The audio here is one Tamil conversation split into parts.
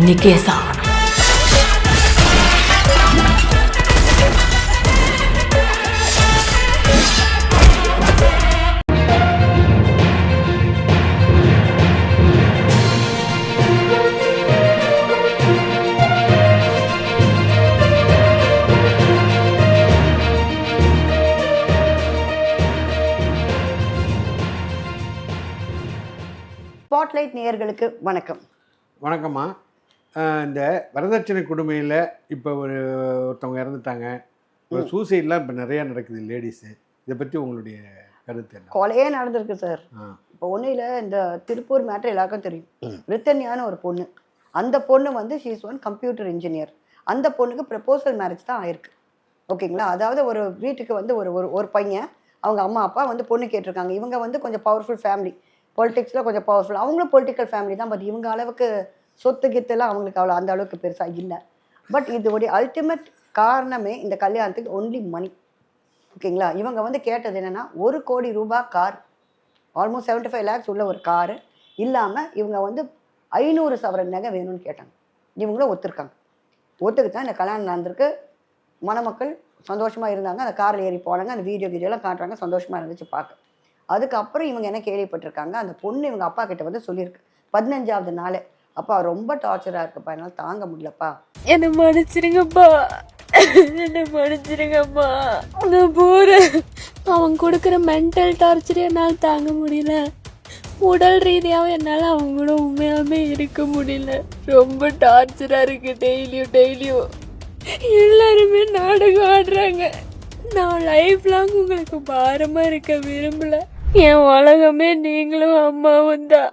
இன்னைக்கே சாகணும் ஸ்பாட்லைட் நேயர்களுக்கு வணக்கம். வணக்கம்மா. இந்த வரதட்சணை கொடுமையில் இப்போ ஒரு ஒருத்தவங்க இறந்துட்டாங்க. ஒரு சூசைட்லாம் இப்போ நிறையா நடக்குது லேடிஸு. இதை பற்றி உங்களுடைய கருத்து என்ன? கொலையே நடந்திருக்கு சார். இப்போ ஒன்றும் இல்லை இந்த திருப்பூர் மேட்ரு எல்லாருக்கும் தெரியும். ரித்தன்யான்னு ஒரு பொண்ணு. அந்த பொண்ணு வந்து ஷீஸ் ஒன் கம்ப்யூட்டர் இன்ஜினியர் அந்த பொண்ணுக்கு ப்ரப்போசல் மேரேஜ் தான் ஆயிருக்கு. ஓகேங்களா? அதாவது ஒரு வீட்டுக்கு வந்து ஒரு ஒரு ஒரு பையன் அவங்க அம்மா அப்பா வந்து பொண்ணு கேட்டிருக்காங்க. இவங்க வந்து கொஞ்சம் பவர்ஃபுல் ஃபேமிலி பொலிட்டிக்ஸில் கொஞ்சம் பவர்ஃபுல் அவங்களும் பொலிட்டிக்கல் ஃபேமிலி தான் பட் இவங்க அளவுக்கு சொத்து கித்தெல்லாம் அவங்களுக்கு அவ்வளோ அந்த அளவுக்கு பெருசாக இல்லை. பட் இதோடைய அல்டிமேட் காரணமே இந்த கல்யாணத்துக்கு ஒன்லி மணி ஓகேங்களா? இவங்க வந்து கேட்டது என்னன்னா ஒரு கோடி ரூபாய் கார் ஆல்மோஸ்ட் 75 ஃபைவ் லேக்ஸ் உள்ள ஒரு காரு இல்லாமல் இவங்க வந்து ஐநூறு சவரன் நகை வேணும்னு கேட்டாங்க. இவங்களும் ஒத்துருக்காங்க. ஒத்துக்கு தான் இந்த கல்யாணம் நடந்திருக்கு. மணமக்கள் சந்தோஷமாக இருந்தாங்க. அந்த காரில் ஏறி போனாங்க. அந்த வீடியோ வீடியோலாம் காட்டுறாங்க. சந்தோஷமாக இருந்துச்சு பார்க்க. அதுக்கப்புறம் இவங்க என்ன கேள்விப்பட்டிருக்காங்க? அந்த பொண்ணு இவங்க அப்பா கிட்ட வந்து சொல்லியிருக்கு. பதினஞ்சாவது நாள் அப்பா ரொம்ப டார்ச்சராக இருக்குப்பா. என்னால் தாங்க முடியலப்பா. என்னை மன்னிச்சிருங்கப்பா. என்னை மன்னிச்சிருங்கப்பா. நான் போறேன் அவன் கொடுக்குற மென்டல் டார்ச்சர் என்னால் தாங்க முடியல. உடல் ரீதியாகவும் என்னால் அவங்க கூட உண்மையாகவே இருக்க முடியல. ரொம்ப டார்ச்சராக இருக்கு டெய்லியும் டெய்லியும் எல்லாருமே நாடகம் ஆடுறாங்க. நான் லைஃப் லாங் உங்களுக்கு பாரமாக இருக்க விரும்பல. என் உலகமே நீங்களும் அம்மாவும் தான்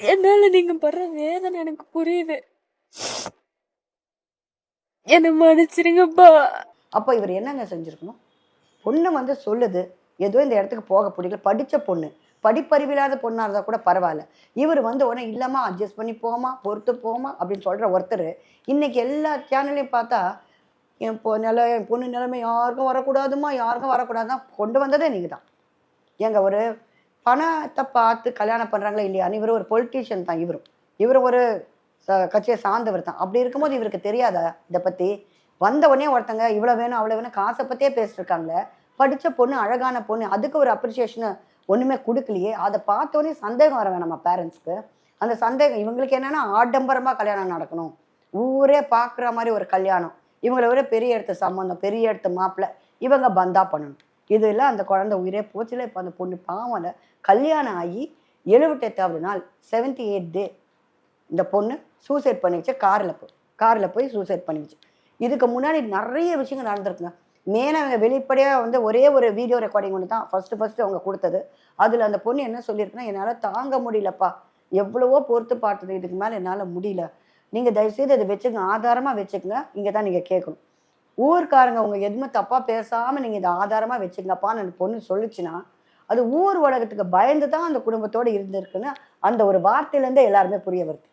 என்னால நீங்க படுற வேதனை எனக்கு புரியுது. என்ன மன்னிச்சிருங்கப்பா. அப்போ இவர் என்னங்க செஞ்சுருக்கணும்? பொண்ணு வந்து சொல்லுது ஏதோ இந்த இடத்துக்கு போக பிடிக்கல படித்த பொண்ணு. படிப்பறிவில்லாத பொண்ணாக இருந்தால் கூட பரவாயில்ல. இவர் வந்து உடனே இல்லாமல் அட்ஜஸ்ட் பண்ணி போமா பொறுத்து போமா அப்படின்னு சொல்கிற ஒருத்தர் இன்னைக்கு எல்லா சேனல்லையும் பார்த்தா என் பொ நில என் பொண்ணு நிலைமை யாருக்கும் வரக்கூடாதுமா யாருக்கும் வரக்கூடாதுமா கொண்டு வந்ததே நீங்கள் தான். எங்கள் ஒரு பணத்தை பார்த்து கல்யாணம் பண்ணுறாங்களா இல்லையா? இவர் ஒரு பொலிட்டீஷியன் தான் இவரும் இவர் ஒரு ச- கட்சியை சார்ந்தவர் தான். அப்படி இருக்கும்போது இவருக்கு தெரியாதா இதை பற்றி வந்த உடனே ஒருத்தங்க இவ்வளோ வேணும் அவ்வளோ வேணும் காசை பற்றியே பேசிட்டுருக்காங்களே படித்த பொண்ணு அழகான பொண்ணு அதுக்கு ஒரு அப்ரிசியேஷனை ஒன்றுமே கொடுக்கலையே. அதை பார்த்தோன்னே சந்தேகம் வர வேணாம் நம்ம பேரண்ட்ஸ்க்கு அந்த சந்தேகம் இவங்களுக்கு என்னென்னா ஆடம்பரமாக கல்யாணம் நடக்கணும். ஊரே பார்க்குற மாதிரி ஒரு கல்யாணம். இவங்கள விட பெரிய இடத்து சம்மந்தம் பெரிய இடத்து மாப்பிள்ளை. இவங்க பந்தா பண்ணணும். இதில் அந்த குழந்தை உயிரே போச்சுல இப்போ அந்த பொண்ணு பாவம்ல கல்யாணம் ஆகி எழுபத்தெட்டாவது நாள் செவன்டி எயிட் டே இந்த பொண்ணு சூசைட் பண்ணிச்சு காரில் போய் காரில் போய் சூசைட் பண்ணிச்சு இதுக்கு முன்னாடி நிறைய விஷயங்கள் நடந்திருக்குங்க. மேலே அவங்க வெளிப்படையாக வந்து ஒரே ஒரு வீடியோ ரெக்கார்டிங் ஒன்று தான் ஃபஸ்ட்டு ஃபஸ்ட்டு அவங்க கொடுத்தது. அதில் அந்த பொண்ணு என்ன சொல்லியிருக்குன்னா என்னால் தாங்க முடியலப்பா. எவ்வளவோ பொறுத்து பார்த்தது. இதுக்கு மேலே என்னால் முடியல. நீங்கள் தயவுசெய்து அதை வச்சுக்கோங்க. ஆதாரமாக வச்சுக்கங்க. இங்கே தான் நீங்கள் கேட்கணும். ஊர்க்காரங்க உங்க எதுவுமே தப்பாக பேசாமல் நீங்கள் இதை ஆதாரமாக வச்சுங்கப்பான்னு அந்த பொண்ணு சொல்லுச்சுன்னா அது ஊர் உலகத்துக்கு பயந்து தான் அந்த குடும்பத்தோடு இருந்திருக்குன்னு அந்த ஒரு வார்த்தையிலேருந்தே எல்லாருமே புரிய வருது.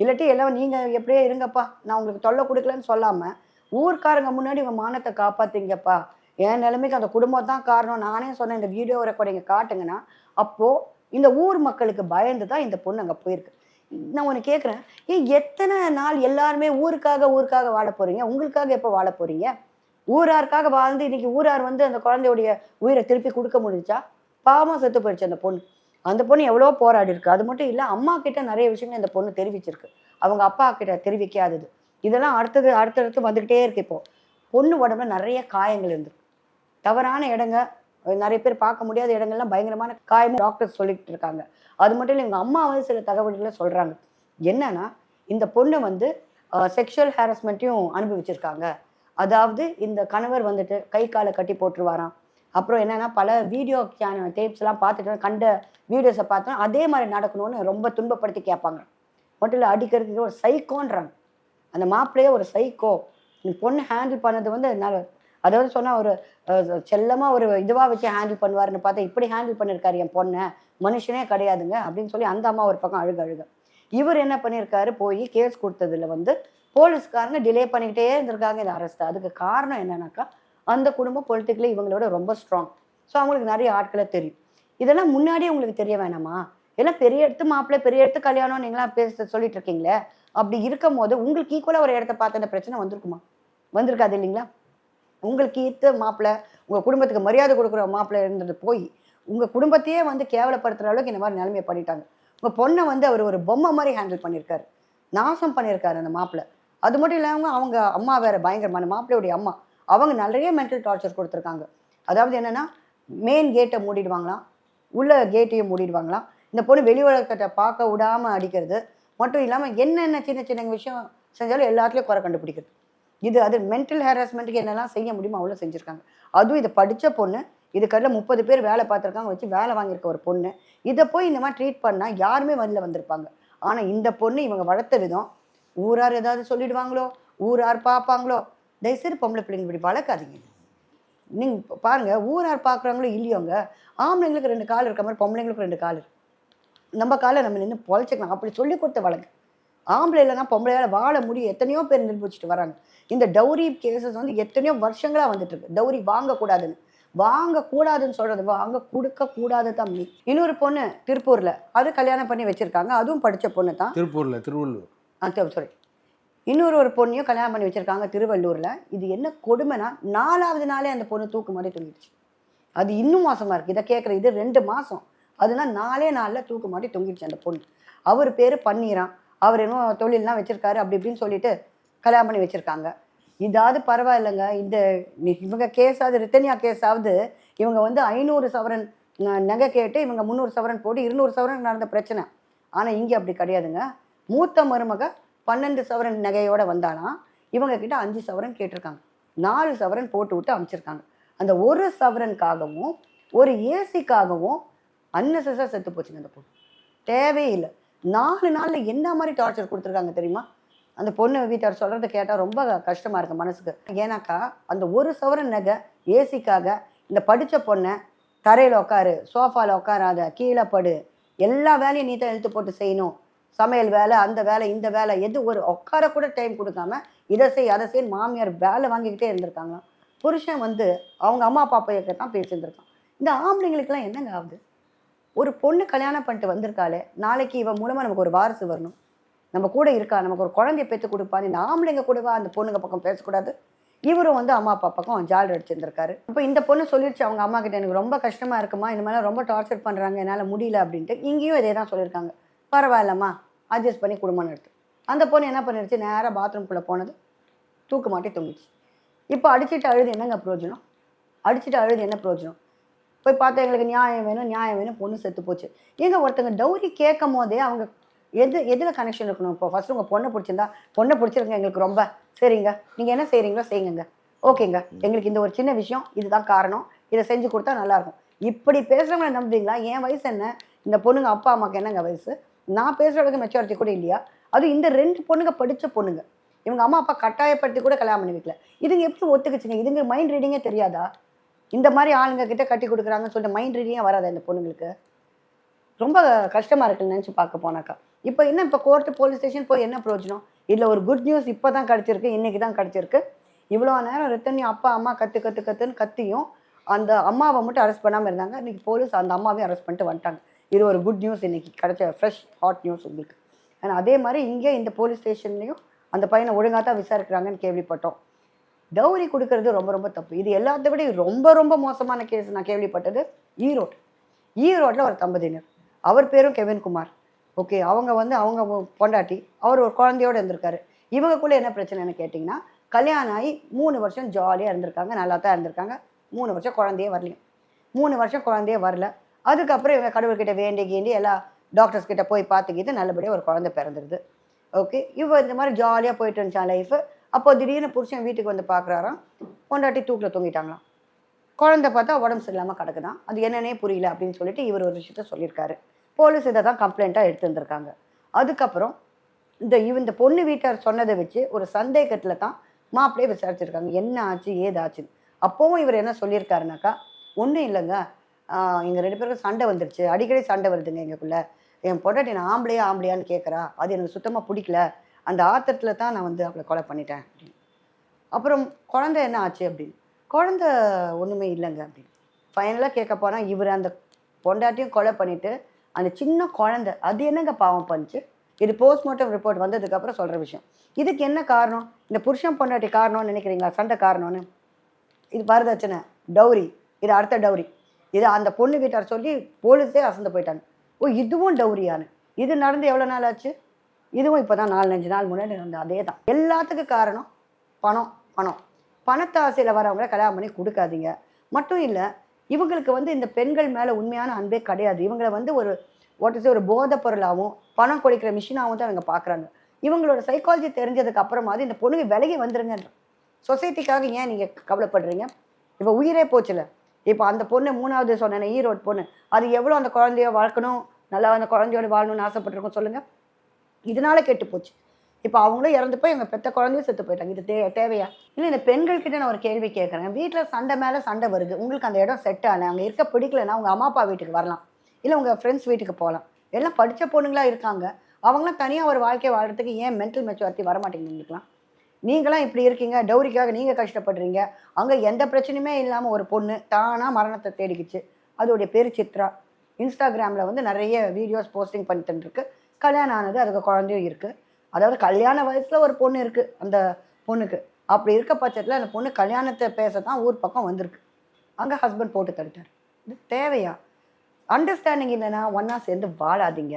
இல்லாட்டி எல்லாம் நீங்கள் எப்படியே இருங்கப்பா நான் உங்களுக்கு தொல்லை கொடுக்கலன்னு சொல்லாமல் ஊர்க்காரங்க முன்னாடி உங்கள் மானத்தை காப்பாத்தீங்கப்பா. என் நிலைமைக்கு அந்த குடும்பம் தான் காரணம். நானே சொன்னேன் இந்த வீடியோ ரெக்கார்டிங்க காட்டுங்கன்னா அப்போது இந்த ஊர் மக்களுக்கு பயந்து தான் இந்த பொண்ணு அங்கே போயிருக்கு. நான் உன்னை கேட்குறேன் ஏன் எத்தனை நாள் எல்லாருமே ஊருக்காக ஊருக்காக வாழ போறீங்க? உங்களுக்காக எப்போ வாழ போறீங்க? ஊராருக்காக வாழ்ந்து இன்னைக்கு ஊரார் வந்து அந்த குழந்தையுடைய உயிரை திருப்பி கொடுக்க முடிஞ்சா பாவமாக செத்து போயிடுச்சு அந்த பொண்ணு. அந்த பொண்ணு எவ்வளோ போராடி இருக்கு. அது மட்டும் இல்லை அம்மா கிட்ட நிறைய விஷயங்கள் இந்த பொண்ணு தெரிவிச்சிருக்கு. அவங்க அப்பா கிட்ட தெரிவிக்காதது. இதெல்லாம் அடுத்தது அடுத்தடுத்து வந்துக்கிட்டே இருக்கு இப்போ. பொண்ணு உடம்புல நிறைய காயங்கள் இருந்திருக்கு. தவறான இடங்க நிறைய பேர் பார்க்க முடியாத இடங்கள்லாம் பயங்கரமான காயம் டாக்டர் சொல்லிட்டு இருக்காங்க. அது மட்டும் இல்லை எங்கள் அம்மா வந்து சில தகவல்களை சொல்கிறாங்க என்னன்னா இந்த பொண்ணு வந்து செக்ஷுவல் ஹாரஸ்மெண்ட்டையும் அனுபவிச்சிருக்காங்க. அதாவது இந்த கணவர் வந்துட்டு கை காலை கட்டி போட்டுருவாராம். அப்புறம் என்னென்னா பல வீடியோ சேனல் டேப்ஸ்லாம் பார்த்துட்டு கண்ட வீடியோஸை பார்த்தோம் அதே மாதிரி நடக்கணும்னு ரொம்ப துன்பப்படுத்தி கேட்பாங்க. மட்டும் இல்லை அடிக்கிறதுக்கு ஒரு சைக்கோன்றாங்க அந்த மாப்பிள்ளையே ஒரு சைக்கோ பொண்ணு ஹேண்டில் பண்ணது வந்து என்னால் அதாவது சொன்னால் ஒரு செல்லமாக ஒரு இதுவாக வச்சு ஹேண்டில் பண்ணுவாருன்னு பார்த்தா இப்படி ஹேண்டில் பண்ணியிருக்காரு என் பொண்ணை மனுஷனே கிடையாதுங்க அப்படின்னு சொல்லி அந்த அம்மா ஒரு பக்கம் அழுக அழுக. இவர் என்ன பண்ணியிருக்காரு போய் கேஸ் கொடுத்ததுல வந்து போலீஸ்காரங்க டிலே பண்ணிக்கிட்டே இருந்திருக்காங்க இந்த அரெஸ்ட் அதுக்கு காரணம் என்னன்னாக்கா அந்த குடும்பம் பொலிட்டிக்கலி இவங்களோட ரொம்ப ஸ்ட்ராங் ஸோ அவங்களுக்கு நிறைய ஆட்களை தெரியும். இதெல்லாம் முன்னாடியே உங்களுக்கு தெரிய வேணாமா? எல்லாம் பெரிய இடத்து மாப்பிள்ளை பெரிய இடத்து கல்யாணம் நீங்களாம் பேச சொல்லிட்டு இருக்கீங்களே அப்படி இருக்கும் போது உங்களுக்கு ஈக்குவலாக ஒரு இடத்த பார்த்த இந்த பிரச்சனை வந்திருக்குமா? வந்திருக்காது இல்லைங்களா? உங்களுக்கு ஈர்த்த மாப்பிள்ளை உங்கள் குடும்பத்துக்கு மரியாதை கொடுக்குற மாப்பிள்ளை இருந்தது போய் உங்கள் குடும்பத்தையே வந்து கேவலப்படுத்துகிற அளவுக்கு இந்த மாதிரி நிலைமையை பண்ணிட்டாங்க. உங்கள் பொண்ணை வந்து அவர் ஒரு பொம்மை மாதிரி ஹேண்டில் பண்ணியிருக்காரு. நாசம் பண்ணியிருக்காரு அந்த மாப்பிள்ளை அது மட்டும் இல்லாமல் அவங்க அம்மா வேற பயங்கரமான மாப்பிள்ளையுடைய அம்மா. அவங்க நிறைய மென்டல் டார்ச்சர் கொடுத்துருக்காங்க. அதாவது என்னன்னா மெயின் கேட்டை மூடிடுவாங்களாம் உள்ள கேட்டையும் மூடிடுவாங்களாம். இந்த பொண்ணு வெளி உலகத்தை பார்க்க விடாமல் அடிக்கிறது. மட்டும் இல்லாமல் என்னென்ன சின்ன சின்ன விஷயம் செஞ்சாலும் எல்லாத்துலேயும் குறை கண்டுபிடிக்கிறது. இது அது மென்டல் ஹேராஸ்மெண்ட்டுக்கு என்னெல்லாம் செய்ய முடியுமோ அவ்வளோ செஞ்சுருக்காங்க. அதுவும் இதை படித்த பொண்ணு இதுக்கடல முப்பது பேர் வேலை பார்த்துருக்காங்க வச்சு வேலை வாங்கியிருக்க ஒரு பொண்ணு இதை போய் இந்த மாதிரி ட்ரீட் பண்ணால் யாருமே வெளில வந்திருப்பாங்க. ஆனால் இந்த பொண்ணு இவங்க வளர்த்த விதம் ஊரார் ஏதாவது சொல்லிடுவாங்களோ ஊரார் பார்ப்பாங்களோ தயவுசெய்து பொம்பளை பிள்ளைங்க இப்படி வளர்க்காதீங்க. நீங்கள் பாருங்கள் ஊரார் பார்க்குறாங்களோ இல்லையோங்க ஆம்பளைங்களுக்கு ரெண்டு கால் இருக்க மாதிரி பொம்பளைங்களுக்கு ரெண்டு கால் இருக்கு. நம்ம காலை நம்ம நின்று பொழைச்சிக்கலாம். அப்படி சொல்லி கொடுத்த வழக்கு. ஆம்பளை இல்லைனா பொம்பளையால வாழ முடியும் எத்தனையோ பேர் நிரூபிச்சுட்டு வராங்க. இந்த டௌரி கேசஸ் வந்து எத்தனையோ வருஷங்களா வந்துட்டு இருக்கு. டௌரி வாங்கக்கூடாதுன்னு. வாங்கக்கூடாதுன்னு சொல்றது வாங்க கொடுக்க கூடாது தம்பி. இன்னொரு பொண்ணு திருப்பூர்ல. அது கல்யாணம் பண்ணி வச்சிருக்காங்க. அதுவும் படிச்ச பொண்ணு தான். திருப்பூரில் திருவள்ளூர். சாரி இன்னொரு ஒரு பொண்ணையும் கல்யாணம் பண்ணி வச்சிருக்காங்க திருவள்ளூர்ல. இது என்ன கொடுமைனா நாலாவது நாளே அந்த பொண்ணு தூக்கு மாதிரி தொங்கிடுச்சு. அது இன்னும் மோசமா இருக்கு. இதை கேட்குற இது ரெண்டு மாசம். அதுனா நாலே நாளில் தூக்கு மாட்டி தொங்கிடுச்சு அந்த பொண்ணு. அவர் பேர் பன்னீரான் அவர் இன்னும் தொழிலெலாம் வச்சுருக்காரு அப்படி இப்படின்னு சொல்லிட்டு கல்யாணம் பண்ணி வச்சுருக்காங்க. இதாவது பரவாயில்லைங்க இந்த இவங்க கேஸாவது ரித்தனியா கேஸாவது இவங்க வந்து ஐநூறு சவரன் நகை கேட்டு இவங்க முந்நூறு சவரன் போட்டு இருநூறு சவரன் நடந்த பிரச்சனை. ஆனால் இங்கே அப்படி கிடையாதுங்க. மூத்த மருமக பன்னெண்டு சவரன் நகையோட வந்தாலாம் இவங்க கிட்ட அஞ்சு சவரன் கேட்டிருக்காங்க. நாலு சவரன் போட்டு விட்டு அமைச்சிருக்காங்க. அந்த ஒரு சவரனுக்காகவும் ஒரு ஏசிக்காகவும் அன்னெசஸாக செத்து போச்சுங்க அந்த பொண்ணு. தேவையில்லை. நாலு நாளில் என்ன மாதிரி டார்ச்சர் கொடுத்துருக்காங்க தெரியுமா? அந்த பொண்ணு வீட்டார் சொல்கிறத கேட்டால் ரொம்ப கஷ்டமாக இருக்குது மனசுக்கு. ஏன்னாக்கா அந்த ஒரு சவரன் நகை ஏசிக்காக இந்த படித்த பொண்ணை தரையில் உட்காரு சோஃபாவில் உட்காராத கீழே படு எல்லா வேலையும் நீ தான் இழுத்து போட்டு செய்யணும். சமையல் வேலை அந்த வேலை இந்த வேலை எது ஒரு உட்கார கூட டைம் கொடுக்காம இதை செய் அதை செய் மாமியார் வேலை வாங்கிக்கிட்டே இருந்திருக்காங்க புருஷன் வந்து அவங்க அம்மா அப்பா பையக்கிட்ட தான் பேசியிருந்திருக்கான். இந்த ஆம்பளைங்களுக்கெல்லாம் என்னங்க ஆகுது? ஒரு பொண்ணு கல்யாணம் பண்ணிட்டு வந்திருக்காளே நாளைக்கு இவன் மூலமாக நமக்கு ஒரு வாரிசு வரணும். நம்ம கூட இருக்கா? நமக்கு ஒரு குழந்தைய பெற்று கொடுப்பான்னு இந்த எங்கள் கூடவா? அந்த பொண்ணுங்க பக்கம் பேசக்கூடாது. இவரும் வந்து அம்மா அப்பா பக்கம் ஜால் அடிச்சிருந்திருக்காரு. இப்போ இந்த பொண்ணு சொல்லிடுச்சு அவங்க அம்மா கிட்ட எனக்கு ரொம்ப கஷ்டமாக இருக்குமா? இந்த மாதிரிலாம் ரொம்ப டார்ச்சர் பண்ணுறாங்க என்னால் முடியல அப்படின்ட்டு இங்கேயும் இதே தான் சொல்லியிருக்காங்க பரவாயில்லம்மா அட்ஜஸ்ட் பண்ணி குடும்பம் எடுத்து. அந்த பொண்ணு என்ன பண்ணிடுச்சு நேராக பாத்ரூம்குள்ளே போனது. தூக்கு மாட்டி தொங்கிச்சு இப்போ அடிச்சுட்டு அழுது என்னங்க பிரயோஜனம்? அடிச்சுட்டு அழுது என்ன பிரயோஜனம்? போய் பார்த்தா எங்களுக்கு நியாயம் வேணும் நியாயம் வேணும் பொண்ணு செத்து போச்சு. ஏங்க ஒருத்தங்க டௌரி கேட்கும் போதே அவங்க எது எதில் கனெக்ஷன் இருக்கணும்? இப்போ ஃபர்ஸ்ட் உங்கள் பொண்ணை பிடிச்சிருந்தா பொண்ணை பிடிச்சிருங்க எங்களுக்கு ரொம்ப. சரிங்க. நீங்கள் என்ன செய்கிறீங்களோ செய்யுங்க. ஓகேங்க. எங்களுக்கு இந்த ஒரு சின்ன விஷயம் இதுதான் காரணம். இதை செஞ்சு கொடுத்தா நல்லாயிருக்கும். இப்படி பேசுகிறவங்கள நம்புறீங்களா? என் வயசு என்ன? இந்த பொண்ணுங்க அப்பா அம்மாக்கு என்னங்க வயசு? நான் பேசுகிற அளவுக்கு மெச்சாரிட்டி கூட இல்லையா? அது இந்த ரெண்டு பொண்ணுங்க படித்த பொண்ணுங்க. இவங்க அம்மா அப்பா கட்டாயப்படுத்தி கூட கல்யாணம் பண்ணி வைக்கல. இதுங்க எப்படி ஒத்துக்குச்சுங்க? இதுங்க மைண்ட் ரீடிங்கே தெரியாதா? இந்த மாதிரி ஆளுங்க கிட்ட கட்டி கொடுக்குறாங்கன்னு சொல்லிட்டு மைண்ட் ரீடிங்கே வராது இந்த பொண்ணுங்களுக்கு? ரொம்ப கஷ்டமாக இருக்குன்னு நினச்சி பார்க்க போனாக்கா. இப்போ என்ன இப்போ கோர்ட்டு போலீஸ் ஸ்டேஷன் போய் என்ன பிரயோஜனம்? இதில் ஒரு குட் நியூஸ் இப்போ தான் கிடச்சிருக்கு இன்றைக்கி தான் கிடச்சிருக்கு. இவ்வளோ நேரம் ரித்தனி அப்பா அம்மா கற்று கற்று கற்றுன்னு கத்தியும் அந்த அம்மாவை மட்டும் அரெஸ்ட் பண்ணாமல் இருந்தாங்க. இன்றைக்கி போலீஸ் அந்த அம்மாவையும் அரெஸ்ட் பண்ணிட்டு வந்துட்டாங்க. இது ஒரு குட் நியூஸ் இன்றைக்கி கிடச்ச ஃப்ரெஷ் ஹாட் நியூஸ் உங்களுக்கு. ஆனால் அதே மாதிரி இங்கே இந்த போலீஸ் ஸ்டேஷன்லேயும் அந்த பையனை ஒழுங்காக தான் விசாரிக்கிறாங்கன்னு கேள்விப்பட்டோம். டவுரி கொடுக்கறது ரொம்ப ரொம்ப தப்பு. இது எல்லாத்த விட ரொம்ப ரொம்ப மோசமான கேஸ் நான் கேள்விப்பட்டது ஈரோடு. ஈரோட்டில் ஒரு தம்பதியினர். அவர் பேரும் கெவின்குமார் ஓகே அவங்க வந்து அவங்க பொண்டாட்டி. அவர் ஒரு குழந்தையோடு இருந்திருக்காரு. இவங்கக்குள்ளே என்ன பிரச்சனைன்னு கேட்டிங்கன்னா கல்யாணம் ஆகி மூணு வருஷம் ஜாலியாக இருந்திருக்காங்க நல்லா தான் இருந்திருக்காங்க. மூணு வருஷம் குழந்தையே வரலையும் மூணு வருஷம் குழந்தையே வரல. அதுக்கப்புறம் இவங்க கடவுள்கிட்ட வேண்டி கீண்டி எல்லா டாக்டர்ஸ் கிட்ட போய் பார்த்துக்கிட்டு நல்லபடியாக ஒரு குழந்தை பிறந்துருது. ஓகே இவ இந்த மாதிரி ஜாலியாக போயிட்டு இருந்துச்சான் லைஃபு அப்போ திடீர்னு புருஷன் வீட்டுக்கு வந்து பார்க்குறாராம். பொண்டாட்டி தூக்கில் தூங்கிட்டாங்களாம். குழந்தை பார்த்தா உடம்பு சரியில்லாமல் கிடக்குதான் அது என்னன்னே புரியல அப்படின்னு சொல்லிட்டு இவர் ஒரு விஷயத்த சொல்லியிருக்காரு. போலீஸ் இதை தான் கம்ப்ளைண்ட்டாக எடுத்துருந்துருக்காங்க அதுக்கப்புறம் இந்த இவ இந்த பொண்ணு வீட்டார் சொன்னதை வச்சு ஒரு சந்தேகத்தில் தான் மாப்பிள்ளையே விசாரிச்சிருக்காங்க. என்ன ஆச்சு ஏதாச்சுன்னு அப்போவும் இவர் என்ன சொல்லியிருக்காருனாக்கா ஒன்றும் இல்லைங்க. எங்கள் ரெண்டு பேருக்கும் சண்டை வந்துருச்சு. அடிக்கடி சண்டை வருதுங்க எங்களுக்குள்ள. என் பொண்டாட்டி நான் ஆம்பளையா ஆம்பளையான்னு கேட்குறா அது எனக்கு சுத்தமாக பிடிக்கல. அந்த ஆத்திரத்தில் தான் நான் வந்து அவளை கொலை பண்ணிட்டேன் அப்படின்னு. அப்புறம் குழந்த என்ன ஆச்சு அப்படின்னு. குழந்த ஒன்றுமே இல்லைங்க அப்படின்னு. ஃபைனலாக கேட்க போனால் இவர் அந்த பொண்டாட்டியும் கொலை பண்ணிவிட்டு அந்த சின்ன குழந்த அது என்னங்க பாவம் பண்ணிச்சு? இது போஸ்ட்மார்ட்டம் ரிப்போர்ட் வந்ததுக்கப்புறம் சொல்கிற விஷயம். இதுக்கு என்ன காரணம்? இந்த புருஷன் பொண்டாட்டி காரணம்னு நினைக்கிறீங்களா? சண்டை காரணம்னு? இது வரதட்சணை டௌரி. இது அடுத்த டௌரி. இது அந்த பொண்ணு வீட்டார் சொல்லி போலீஸே அசந்து போயிட்டாங்க. ஓ இதுவும் டௌரியானு இது நடந்து எவ்வளோ நாள் ஆச்சு? இதுவும் இப்போ தான் நாலு அஞ்சு நாள் முன்னாடி நடந்த அதே தான் எல்லாத்துக்கும் காரணம் பணம் பணம். பணத்தை ஆசையில் வரவங்கள கல்யாணம் பண்ணி கொடுக்காதீங்க. மட்டும் இல்லை இவங்களுக்கு வந்து இந்த பெண்கள் மேலே உண்மையான அன்பே கிடையாது. இவங்களை வந்து ஒரு ஓட்டசி ஒரு போதைப் பொருளாகவும் பணம் கொடுக்கிற மிஷினாகவும் தான் இவங்க பார்க்குறாங்க இவங்களோட சைக்காலஜி தெரிஞ்சதுக்கு அப்புறமாவது இந்த பொண்ணுங்க விலகி வந்துருங்க. சொசைட்டிக்காக ஏன் நீங்கள் கவலைப்படுறீங்க? இப்போ உயிரே போச்சுல. இப்போ அந்த பொண்ணு மூணாவது சொன்னேன் ஈரோடு பொண்ணு. அது எவ்வளோ அந்த குழந்தைய வளர்க்கணும்? நல்லா அந்த குழந்தையோட வாழணும்னு ஆசைப்பட்டிருக்கோம். சொல்லுங்கள் இதனால கெட்டு போச்சு. இப்போ அவங்களும் இறந்து போய் எங்கள் பெத்த குழந்தையும் செத்து போயிட்டாங்க. இது தே தேவையா? இல்லை இந்த பெண்கள்கிட்ட நான் ஒரு கேள்வி கேட்குறேன் வீட்டில் சண்டை மேலே சண்டை வருது. உங்களுக்கு அந்த இடம் செட் ஆகலை. அங்கே இருக்க பிடிக்கலன்னா உங்கள் அம்மா அப்பா வீட்டுக்கு வரலாம். இல்லை உங்கள் ஃப்ரெண்ட்ஸ் வீட்டுக்கு போகலாம். எல்லாம் படித்த பொண்ணுங்களா இருக்காங்க. அவங்களாம் தனியாக ஒரு வாழ்க்கையை வாழ்கிறதுக்கு ஏன் மென்டல் மெச்சுவாரிட்டி வர மாட்டேங்குது உங்களுக்குலாம் நீங்களாம் இப்படி இருக்கீங்க. டௌரிக்காக நீங்கள் கஷ்டப்படுறீங்க. அங்கே எந்த பிரச்சனையுமே இல்லாமல் ஒரு பொண்ணு தானாக மரணத்தை தேடிக்கிச்சு. அதோடைய பேர் சித்ரா. இன்ஸ்டாகிராமில் வந்து நிறைய வீடியோஸ் போஸ்டிங் பண்ணி தந்துருக்கு கல்யாணம் ஆனது அதுக்கு குழந்தையும் இருக்குது அதாவது கல்யாண வயசில் ஒரு பொண்ணு இருக்குது அந்த பொண்ணுக்கு. அப்படி இருக்க பட்சத்தில் அந்த பொண்ணு கல்யாணத்தை பேச தான் ஊர் பக்கம் வந்திருக்கு. அங்கே ஹஸ்பண்ட் போட்டு தள்ளிட்டார். இது தேவையா? அண்டர்ஸ்டாண்டிங் இல்லைன்னா ஒன்றா சேர்ந்து வாழாதீங்க.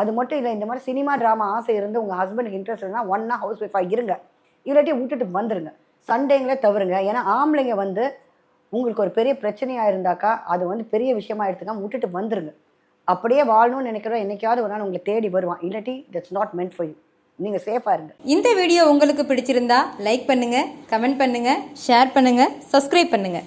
அது மட்டும் இல்லை இந்த மாதிரி சினிமா ட்ராமா ஆசை இருந்து உங்கள் ஹஸ்பண்டுக்கு இன்ட்ரெஸ்ட் இருந்தால் ஒன்றா ஹவுஸ் ஒய்ஃபாக இருங்க. இல்லாட்டி விட்டுட்டு வந்துருங்க. சண்டேங்களே தவறுங்க. ஏன்னா ஆம்பளைங்க வந்து உங்களுக்கு ஒரு பெரிய பிரச்சனையாக இருந்தாக்கா அது வந்து பெரிய விஷயமா எடுத்துக்காம விட்டுட்டு வந்துருங்க. அப்படியே வாழணும்னு நினைக்கிறோம். என்னைக்காவது ஒரு நாள் உங்களை தேடி வருவான். இல்லாட்டி that's not meant for you நீங்கள் சேஃபாக இருங்க. இந்த வீடியோ உங்களுக்கு பிடிச்சிருந்தா லைக் பண்ணுங்கள் கமெண்ட் பண்ணுங்கள் ஷேர் பண்ணுங்கள் சப்ஸ்கிரைப் பண்ணுங்கள்